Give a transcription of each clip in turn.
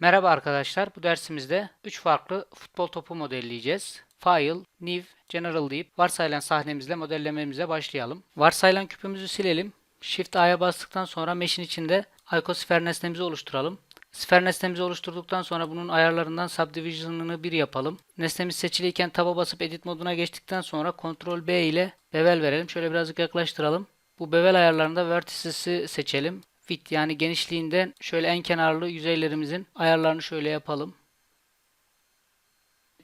Merhaba arkadaşlar. Bu dersimizde 3 farklı futbol topu modelleyeceğiz. File, New, General deyip varsayılan sahnemizle modellememize başlayalım. Varsayılan küpümüzü silelim. Shift A'ya bastıktan sonra mesh'in içinde Icosfer nesnemizi oluşturalım. Sfer nesnemizi oluşturduktan sonra bunun ayarlarından subdivision'ını 1 yapalım. Nesnemiz seçiliyken taba basıp edit moduna geçtikten sonra Ctrl B ile bevel verelim. Şöyle birazcık yaklaştıralım. Bu bevel ayarlarında vertices'i seçelim. Width yani genişliğinden şöyle en kenarlı yüzeylerimizin ayarlarını şöyle yapalım.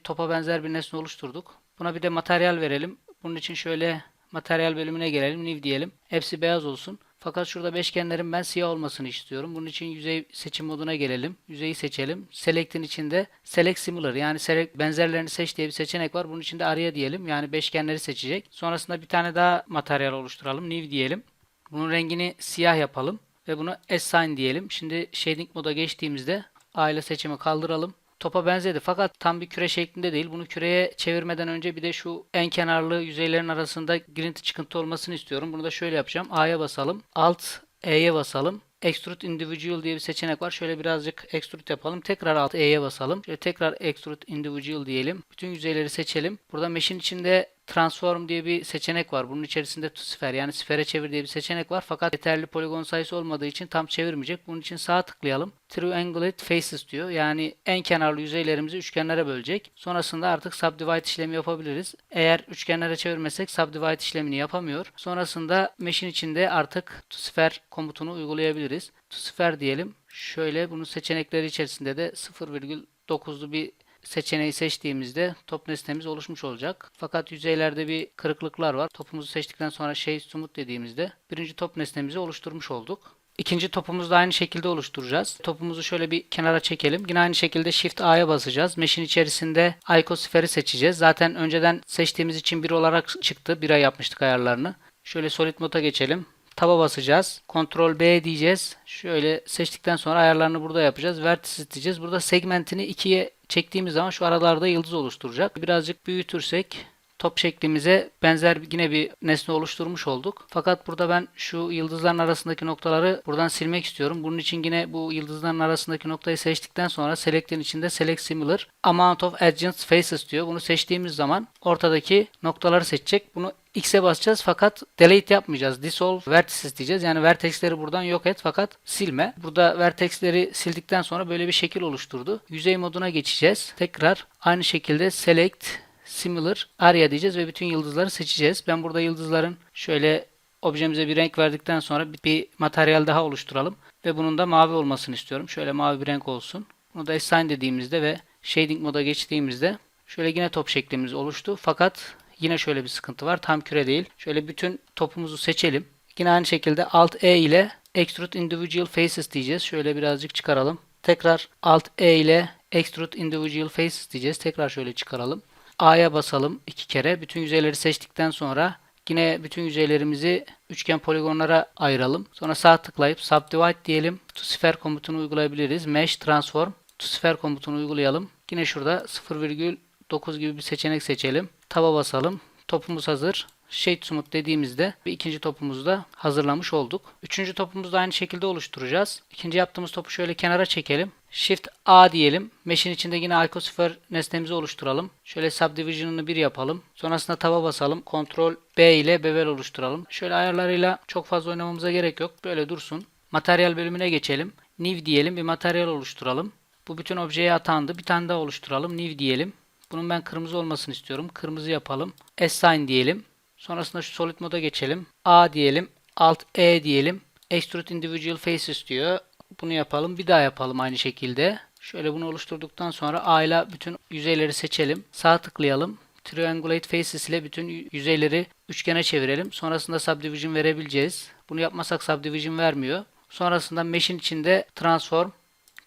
Topa benzer bir nesne oluşturduk. Buna bir de materyal verelim. Bunun için şöyle materyal bölümüne gelelim. New diyelim. Hepsi beyaz olsun. Fakat şurada beşgenlerin ben siyah olmasını istiyorum. Bunun için yüzey seçim moduna gelelim. Yüzeyi seçelim. Select'in içinde Select Similar yani select, benzerlerini seç diye bir seçenek var. Bunun içinde araya diyelim. Yani beşgenleri seçecek. Sonrasında bir tane daha materyal oluşturalım. New diyelim. Bunun rengini siyah yapalım. Ve bunu assign diyelim. Şimdi shading moda geçtiğimizde A ile seçimi kaldıralım. Topa benzedi fakat tam bir küre şeklinde değil. Bunu küreye çevirmeden önce bir de şu en kenarlı yüzeylerin arasında girinti çıkıntı olmasını istiyorum. Bunu da şöyle yapacağım. A'ya basalım. Alt E'ye basalım. Extrude Individual diye bir seçenek var. Şöyle birazcık extrude yapalım. Tekrar alt E'ye basalım. Şöyle tekrar Extrude Individual diyelim. Bütün yüzeyleri seçelim. Burada mesh'in içinde Transform diye bir seçenek var. Bunun içerisinde to yani sfere çevir diye bir seçenek var. Fakat yeterli poligon sayısı olmadığı için tam çevirmeyecek. Bunun için sağ tıklayalım. Triangulate faces diyor. Yani en kenarlı yüzeylerimizi üçgenlere bölecek. Sonrasında artık subdivide işlemi yapabiliriz. Eğer üçgenlere çevirmesek subdivide işlemini yapamıyor. Sonrasında mesh'in içinde artık to sfer komutunu uygulayabiliriz. To sfer diyelim. Şöyle bunun seçenekleri içerisinde de 0,9'lu bir seçeneği seçtiğimizde top nesnemiz oluşmuş olacak. Fakat yüzeylerde bir kırıklıklar var. Topumuzu seçtikten sonra şey smooth dediğimizde birinci top nesnemizi oluşturmuş olduk. İkinci topumuzu da aynı şekilde oluşturacağız. Topumuzu şöyle bir kenara çekelim. Yine aynı şekilde Shift A'ya basacağız. Mesh'in içerisinde Icosfer'i seçeceğiz. Zaten önceden seçtiğimiz için bir olarak çıktı. 1'e yapmıştık ayarlarını. Şöyle Solid Mode'a geçelim. Taba basacağız. Ctrl B diyeceğiz. Şöyle seçtikten sonra ayarlarını burada yapacağız. Vertices diyeceğiz. Burada segmentini 2'ye çektiğimiz zaman şu aralarda yıldız oluşturacak. Birazcık büyütürsek top şeklimize benzer yine bir nesne oluşturmuş olduk. Fakat burada ben şu yıldızların arasındaki noktaları buradan silmek istiyorum. Bunun için yine bu yıldızların arasındaki noktayı seçtikten sonra Select'in içinde Select Similar Amount of Adjacent Faces diyor. Bunu seçtiğimiz zaman ortadaki noktaları seçecek. Bunu X'e basacağız fakat delete yapmayacağız. Dissolve vertices diyeceğiz. Yani vertexleri buradan yok et fakat silme. Burada vertexleri sildikten sonra böyle bir şekil oluşturdu. Yüzey moduna geçeceğiz. Tekrar aynı şekilde select similar area diyeceğiz ve bütün yıldızları seçeceğiz. Ben burada yıldızların şöyle objemize bir renk verdikten sonra bir, materyal daha oluşturalım ve bunun da mavi olmasını istiyorum. Şöyle mavi bir renk olsun. Bunu da assign dediğimizde ve shading moda geçtiğimizde şöyle yine top şeklimiz oluştu. Fakat yine şöyle bir sıkıntı var. Tam küre değil. Şöyle bütün topumuzu seçelim. Yine aynı şekilde Alt E ile Extrude Individual Faces diyeceğiz. Şöyle birazcık çıkaralım. Tekrar Alt E ile Extrude Individual Faces diyeceğiz. Tekrar şöyle çıkaralım. A'ya basalım iki kere. Bütün yüzeyleri seçtikten sonra yine bütün yüzeylerimizi üçgen poligonlara ayıralım. Sonra sağ tıklayıp Subdivide diyelim. To Sphere komutunu uygulayabiliriz. Mesh Transform To Sphere komutunu uygulayalım. Yine şurada 0,9 gibi bir seçenek seçelim. Taba basalım. Topumuz hazır. Shade Smooth dediğimizde bir ikinci topumuzu da hazırlamış olduk. Üçüncü topumuzu da aynı şekilde oluşturacağız. İkinci yaptığımız topu şöyle kenara çekelim. Shift A diyelim. Mesh'in içinde yine Icosphere nesnemizi oluşturalım. Şöyle subdivision'ını bir yapalım. Sonrasında taba basalım. Ctrl B ile bevel oluşturalım. Şöyle ayarlarıyla çok fazla oynamamıza gerek yok. Böyle dursun. Materyal bölümüne geçelim. New diyelim. Bir materyal oluşturalım. Bu bütün objeye atandı. Bir tane daha oluşturalım. New diyelim. Bunun ben kırmızı olmasını istiyorum. Kırmızı yapalım. Assign diyelim. Sonrasında şu solid moda geçelim. A diyelim. Alt E diyelim. Extrude Individual Faces diyor. Bunu yapalım. Bir daha yapalım aynı şekilde. Şöyle bunu oluşturduktan sonra A ile bütün yüzeyleri seçelim. Sağ tıklayalım. Triangulate Faces ile bütün yüzeyleri üçgene çevirelim. Sonrasında Subdivision verebileceğiz. Bunu yapmasak Subdivision vermiyor. Sonrasında Mesh'in içinde Transform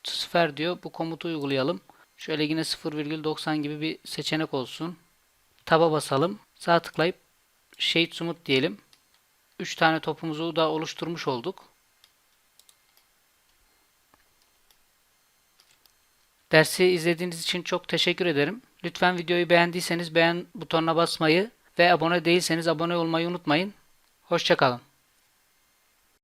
Sphere diyor. Bu komutu uygulayalım. Şöyle yine 0,90 gibi bir seçenek olsun. Taba basalım. Sağ tıklayıp Shade Smooth diyelim. 3 tane topumuzu da oluşturmuş olduk. Dersi izlediğiniz için çok teşekkür ederim. Lütfen videoyu beğendiyseniz beğen butonuna basmayı ve abone değilseniz abone olmayı unutmayın. Hoşçakalın.